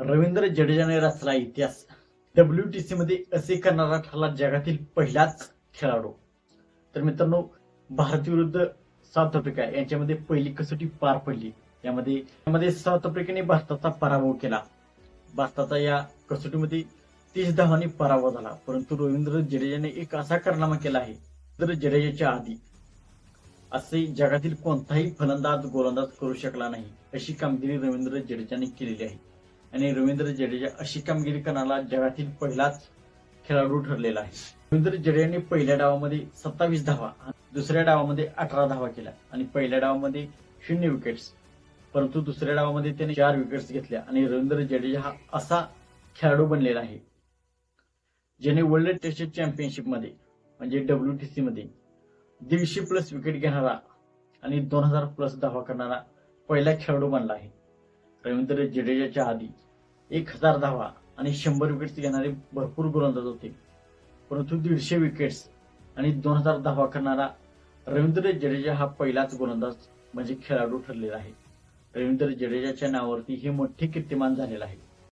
रवींद्र जडेजाने रचला इतिहास. W T C मध्ये असे करणारा ठरला जगातील पहिलाच खेळाडू. तर मित्रांनो भारत विरुद्ध साऊथ आफ्रिका यांच्यामध्ये पहिली कसोटी पार पडली. यामध्ये यामध्ये साऊथ आफ्रिकेने भारताचा पराभव केला. भारताचा या कसोटीमध्ये तीस धावांनी पराभव झाला. परंतु रवींद्र जडेजाने एक असा कारनामा केला आहे तर जडेजाच्या आधी. असे जगातील कोणताही फलंदाज गोलंदाज करू शकला नाही अशी कामगिरी रवींद्र जडेजाने केलेली आहे. आणि रवींद्र जडेजा अशी कामगिरी करणारा जगातील पहिलाच खेळाडू ठरलेला आहे. रवींद्र जडेजाने पहिल्या डावामध्ये सत्तावीस धावा दुसऱ्या डावामध्ये अठरा धावा केल्या आणि पहिल्या डावामध्ये शून्य विकेट्स. परंतु दुसऱ्या डावामध्ये त्याने चार विकेट्स घेतल्या आणि रवींद्र जडेजा हा असा खेळाडू बनलेला आहे ज्याने वर्ल्ड टेस्ट चॅम्पियनशिपमध्ये म्हणजे डब्ल्यू टी सी मध्ये दीडशे प्लस विकेट घेणारा आणि दोन हजार प्लस धावा करणारा पहिला खेळाडू बनला आहे. रवींद्र जडेजाच्या आधी एक हजार धावा आणि शंभर विकेट्स घेणारे भरपूर गोलंदाज होते. परंतु दीडशे विकेट्स आणि दोन हजार धावा करणारा रवींद्र जडेजा हा पहिलाच गोलंदाज म्हणजे खेळाडू ठरलेला आहे. रवींद्र जडेजाच्या नावावरती हे मोठे कीर्तिमान झालेलं आहे.